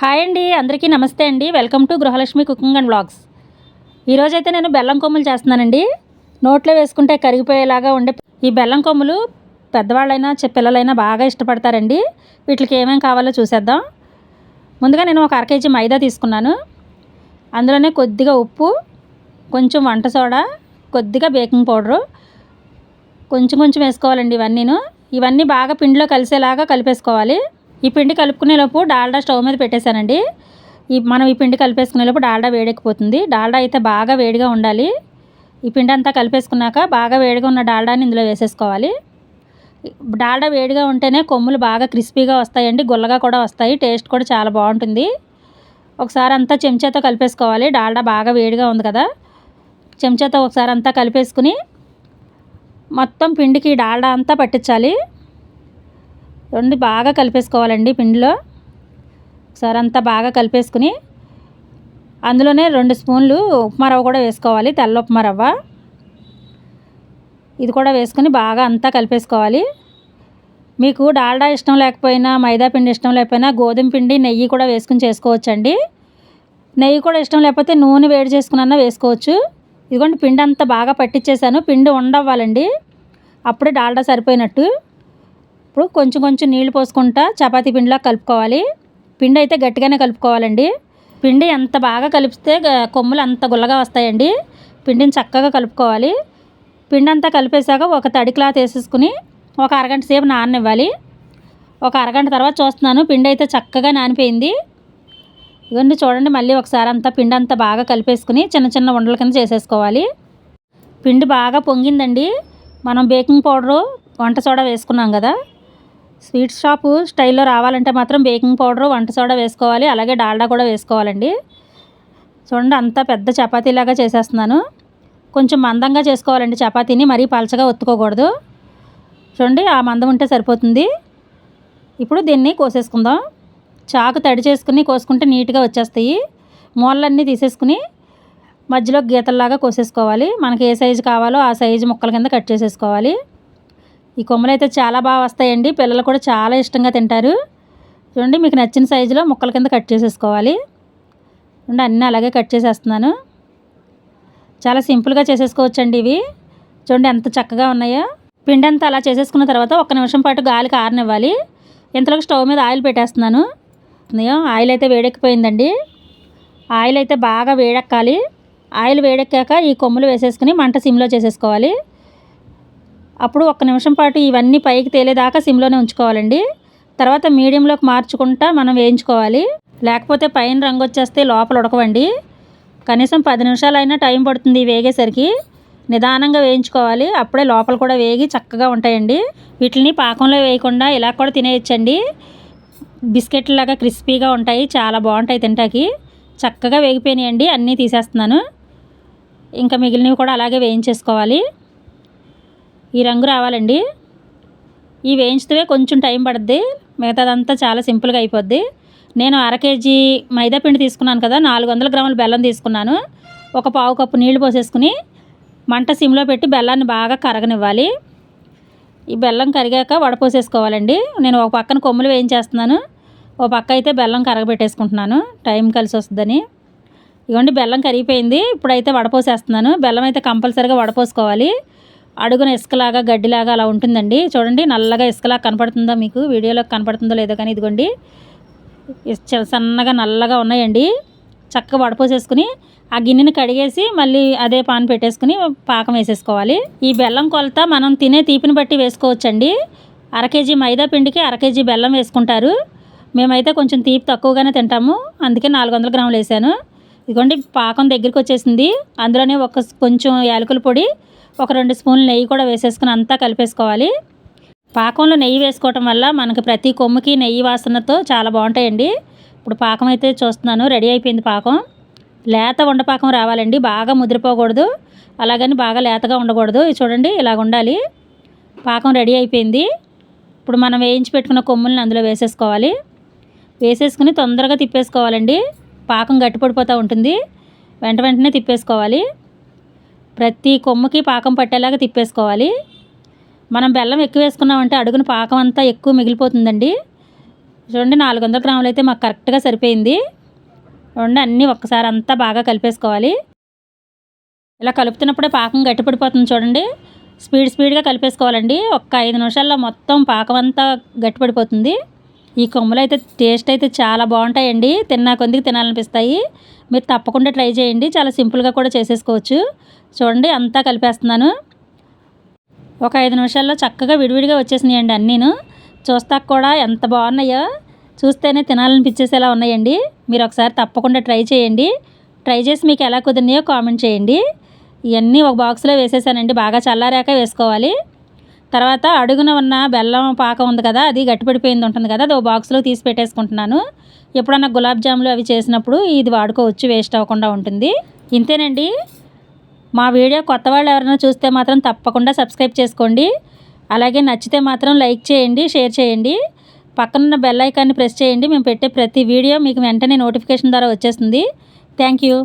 Hi అండి అందరికీ నమస్తే అండి. Welcome to Gruhalakshmi cooking and blogs ఈరోజైతే నేను బెల్లం కొమ్ములు చేస్తున్నానండి. నోట్లో వేసుకుంటే కరిగిపోయేలాగా ఉండే ఈ బెల్లం కొమ్ములు పెద్దవాళ్ళైనా పిల్లలైనా బాగా ఇష్టపడతారండి. వీటికి ఏమేమి కావాలో చూసేద్దాం. ముందుగా నేను ఒక అర కేజీ మైదా తీసుకున్నాను. అందులోనే కొద్దిగా ఉప్పు కొంచెం వంట సోడా కొద్దిగా బేకింగ్ పౌడరు కొంచెం కొంచెం వేసుకోవాలండి ఇవన్నీను. ఇవన్నీ బాగా పిండిలో కలిసేలాగా కలిపేసుకోవాలి. ఈ పిండి కలుపుకునేలోపు డాల్డా స్టవ్ మీద పెట్టేశానండి. ఈ మనం ఈ పిండి కలిపేసుకునేలోపు డాల్డా వేడెక్కిపోతుంది. డాల్డా అయితే బాగా వేడిగా ఉండాలి. ఈ పిండి అంతా కలిపేసుకున్నాక బాగా వేడిగా ఉన్న డాల్డాని ఇందులో వేసేసుకోవాలి. డాల్డా వేడిగా ఉంటేనే కొమ్ములు బాగా క్రిస్పీగా వస్తాయండి గుల్లగా కూడా వస్తాయి టేస్ట్ కూడా చాలా బాగుంటుంది. ఒకసారి అంతా చెంచాతో కలిపేసుకోవాలి. డాల్డా బాగా వేడిగా ఉంది కదా. చెంచాతో ఒకసారి అంతా కలిపేసుకుని మొత్తం పిండికి డాల్డా అంతా పట్టించాలి. రెండు బాగా కలిపేసుకోవాలండి పిండిలో. ఒకసారి అంతా బాగా కలిపేసుకుని అందులోనే రెండు స్పూన్లు ఉప్మా రవ్వ కూడా వేసుకోవాలి తెల్ల ఉప్మా రవ్వ. ఇది కూడా వేసుకుని బాగా అంతా కలిపేసుకోవాలి. మీకు డాల్డా ఇష్టం లేకపోయినా మైదా పిండి ఇష్టం లేకపోయినా గోధుమ పిండి నెయ్యి కూడా వేసుకుని చేసుకోవచ్చండి. నెయ్యి కూడా ఇష్టం లేకపోతే నూనె వేడి చేసుకున్నా వేసుకోవచ్చు. ఇదిగోండి పిండి అంతా బాగా పట్టించేసాను పిండి ఉండవ్వాలండి. అప్పుడే డాల్డా సరిపోయినట్టు. ఇప్పుడు కొంచెం కొంచెం నీళ్ళు పోసుకుంటా చపాతీ పిండిలా కలుపుకోవాలి. పిండి అయితే గట్టిగానే కలుపుకోవాలండి. పిండి ఎంత బాగా కలిపితే కొమ్ములు అంత గుల్లగా వస్తాయండి. పిండిని చక్కగా కలుపుకోవాలి. పిండి అంతా కలిపేశాక ఒక తడి క్లాత్ వేసేసుకుని ఒక అరగంట సేపు నాననివ్వాలి. ఒక అరగంట తర్వాత చూస్తున్నాను పిండి అయితే చక్కగా నానిపోయింది. ఇవన్నీ చూడండి మళ్ళీ ఒకసారి అంతా పిండి అంతా బాగా కలిపేసుకుని చిన్న చిన్న ఉండల కింద చేసేసుకోవాలి. పిండి బాగా పొంగిందండి. మనం బేకింగ్ పౌడరు వంట సోడా వేసుకున్నాం కదా. స్వీట్ షాపు స్టైల్లో రావాలంటే మాత్రం బేకింగ్ పౌడరు వంట సోడా వేసుకోవాలి అలాగే డాల్డా కూడా వేసుకోవాలండి. చూడండి అంతా పెద్ద చపాతీలాగా చేసేస్తున్నాను. కొంచెం మందంగా చేసుకోవాలండి చపాతీని మరీ పలచగా ఒత్తుకోకూడదు. చూడండి ఆ మందం ఉంటే సరిపోతుంది. ఇప్పుడు దీన్ని కోసేసుకుందాం. చాకు తడి చేసుకుని కోసుకుంటే నీట్గా వచ్చేస్తాయి. మూలలన్నీ తీసేసుకుని మధ్యలో గీతల్లాగా కోసేసుకోవాలి. మనకి ఏ సైజు కావాలో ఆ సైజు ముక్కల కింద కట్ చేసేసుకోవాలి. ఈ కొమ్మలు అయితే చాలా బాగా వస్తాయండి. పిల్లలు కూడా చాలా ఇష్టంగా తింటారు. చూడండి మీకు నచ్చిన సైజులో ముక్కల కింద కట్ చేసేసుకోవాలి. చూడండి అన్నీ అలాగే కట్ చేసేస్తున్నాను. చాలా సింపుల్గా చేసేసుకోవచ్చండి ఇవి. చూడండి ఎంత చక్కగా ఉన్నాయో. పిండి అంతా అలా చేసేసుకున్న తర్వాత ఒక్క నిమిషం పాటు గాలికి ఆరనివ్వాలి. ఇంతలోకి స్టవ్ మీద ఆయిల్ పెట్టేస్తున్నాను. ఆయిల్ అయితే వేడెక్కిపోయిందండి. ఆయిల్ అయితే బాగా వేడెక్కాలి. ఆయిల్ వేడెక్కాక ఈ కొమ్ములు వేసేసుకుని మంట సిమ్లో చేసేసుకోవాలి. అప్పుడు ఒక్క నిమిషం పాటు ఇవన్నీ పైకి తేలేదాకా సిమ్లోనే ఉంచుకోవాలండి. తర్వాత మీడియంలోకి మార్చుకుంటా మనం వేయించుకోవాలి. లేకపోతే పైన రంగు వచ్చేస్తే లోపల ఉడకవండి. కనీసం పది నిమిషాలైనా టైం పడుతుంది వేగేసరికి. నిదానంగా వేయించుకోవాలి. అప్పుడే లోపల కూడా వేగి చక్కగా ఉంటాయండి. వీటిని పాకంలో వేయకుండా ఇలా కూడా తినేయచ్చండి. బిస్కెట్ లాగా క్రిస్పీగా ఉంటాయి. చాలా బాగుంటాయి తింటాకి. చక్కగా వేగిపోయినాయండి. అన్నీ తీసేస్తున్నాను. ఇంకా మిగిలినవి కూడా అలాగే వేయించేసుకోవాలి. ఈ రంగు రావాలండి. ఈ వేయించితే కొంచెం టైం పడుద్ది. మిగతాదంతా చాలా సింపుల్గా అయిపోద్ది. నేను అర కేజీ మైదాపిండి తీసుకున్నాను కదా నాలుగు వందల గ్రాముల బెల్లం తీసుకున్నాను. ఒక పావు కప్పు నీళ్ళు పోసేసుకుని మంట సిమ్లో పెట్టి బెల్లాన్ని బాగా కరగనివ్వాలి. ఈ బెల్లం కరిగాక వడపోసేసుకోవాలండి నేను ఒక పక్కన కొమ్ములు వేయించేస్తున్నాను. ఓ పక్క అయితే బెల్లం కరగబెట్టేసుకుంటున్నాను. టైం కలిసి వస్తుందని. ఇవ్వండి బెల్లం కరిగిపోయింది. ఇప్పుడైతే వడపోసేస్తున్నాను బెల్లం అయితే కంపల్సరీగా వడపోసుకోవాలి అడుగున ఇసుకలాగా గడ్డిలాగా అలా ఉంటుందండి. చూడండి నల్లగా ఇసుకలాగా కనపడుతుందో మీకు? వీడియోలో కనపడుతుందో లేదో కానీ ఇదిగోండి. సన్నగా నల్లగా ఉన్నాయండి. చక్కగా వడపోసేసుకుని ఆ గిన్నెని కడిగేసి మళ్ళీ అదే పాన్ పెట్టేసుకుని పాకం వేసేసుకోవాలి. ఈ బెల్లం కొలత మనం తినే తీపిని బట్టి వేసుకోవచ్చండి. అర కేజీ మైదా పిండికి అర కేజీ బెల్లం వేసుకుంటారు. మేమైతే కొంచెం తీపి తక్కువగానే తింటాము. అందుకే నాలుగు వందల గ్రాములు వేసాను. ఇదిగోండి పాకం దగ్గరికి వచ్చేసింది. అందులోనే ఒక కొంచెం యాలకుల పొడి ఒక రెండు స్పూన్లు నెయ్యి కూడా వేసేసుకుని అంతా కలిపేసుకోవాలి. పాకంలో నెయ్యి వేసుకోవటం వల్ల మనకి ప్రతి కొమ్ముకి నెయ్యి వాసనతో చాలా బాగుంటాయండి. ఇప్పుడు పాకం అయితే చూస్తున్నాను రెడీ అయిపోయింది పాకం. లేత ఉండపాకం రావాలండి బాగా ముదిరిపోకూడదు. అలాగని బాగా లేతగా ఉండకూడదు. చూడండి ఇలాగ ఉండాలి. పాకం రెడీ అయిపోయింది. ఇప్పుడు మనం వేయించి పెట్టుకున్న కొమ్ములను అందులో వేసేసుకోవాలి. వేసేసుకుని తొందరగా తిప్పేసుకోవాలండి. పాకం గట్టిపడిపోతూ ఉంటుంది. వెంట వెంటనే తిప్పేసుకోవాలి. ప్రతి కొమ్ముకి పాకం పట్టేలాగా తిప్పేసుకోవాలి. మనం బెల్లం ఎక్కువ వేసుకున్నామంటే అడుగున పాకం అంతా ఎక్కువ మిగిలిపోతుందండి. చూడండి నాలుగు వందల గ్రాములు అయితే మాకు కరెక్ట్గా సరిపోయింది. చూడండి అన్నీ ఒక్కసారి అంతా బాగా కలిపేసుకోవాలి. ఇలా కలుపుతున్నప్పుడే పాకం గట్టిపడిపోతుంది చూడండి. స్పీడ్ స్పీడ్గా కలిపేసుకోవాలండి. ఒక్క ఐదు నిమిషాల్లో మొత్తం పాకం అంతా గట్టిపడిపోతుంది. ఈ కొమ్మలు అయితే టేస్ట్ అయితే చాలా బాగుంటాయండి. తిన్నా కొందికి తినాలనిపిస్తాయి. మీరు తప్పకుండా ట్రై చేయండి. చాలా సింపుల్గా కూడా చేసేసుకోవచ్చు. చూడండి అంతా కలిపేస్తున్నాను. ఒక ఐదు నిమిషాల్లో చక్కగా విడివిడిగా వచ్చేసినాయండి అన్నీను. చూస్తాక కూడా ఎంత బాగున్నాయో చూస్తేనే తినాలనిపించేసేలా ఉన్నాయండి. మీరు ఒకసారి తప్పకుండా ట్రై చేయండి. ట్రై చేసి మీకు ఎలా కుదిరినాయో కామెంట్ చేయండి. ఇవన్నీ ఒక బాక్స్లో వేసేసానండి. బాగా చల్లారాక వేసుకోవాలి. తర్వాత అడుగున ఉన్న బెల్లం పాకం ఉంది కదా అది గట్టిపడిపోయింది ఉంటుంది కదా అది ఓ బాక్స్లో తీసి పెట్టేసుకుంటున్నాను. ఎప్పుడన్నా గులాబ్ జాములు అవి చేసినప్పుడు ఇది వాడుకోవచ్చు వేస్ట్ అవ్వకుండా ఉంటుంది. ఇంతేనండి. మా వీడియో కొత్త వాళ్ళు ఎవరైనా చూస్తే మాత్రం తప్పకుండా సబ్స్క్రైబ్ చేసుకోండి. అలాగే నచ్చితే మాత్రం లైక్ చేయండి షేర్ చేయండి. పక్కనున్న బెల్ ఐకాన్ని ప్రెస్ చేయండి. మేము పెట్టే ప్రతి వీడియో మీకు వెంటనే నోటిఫికేషన్ ద్వారా వచ్చేస్తుంది. Thank you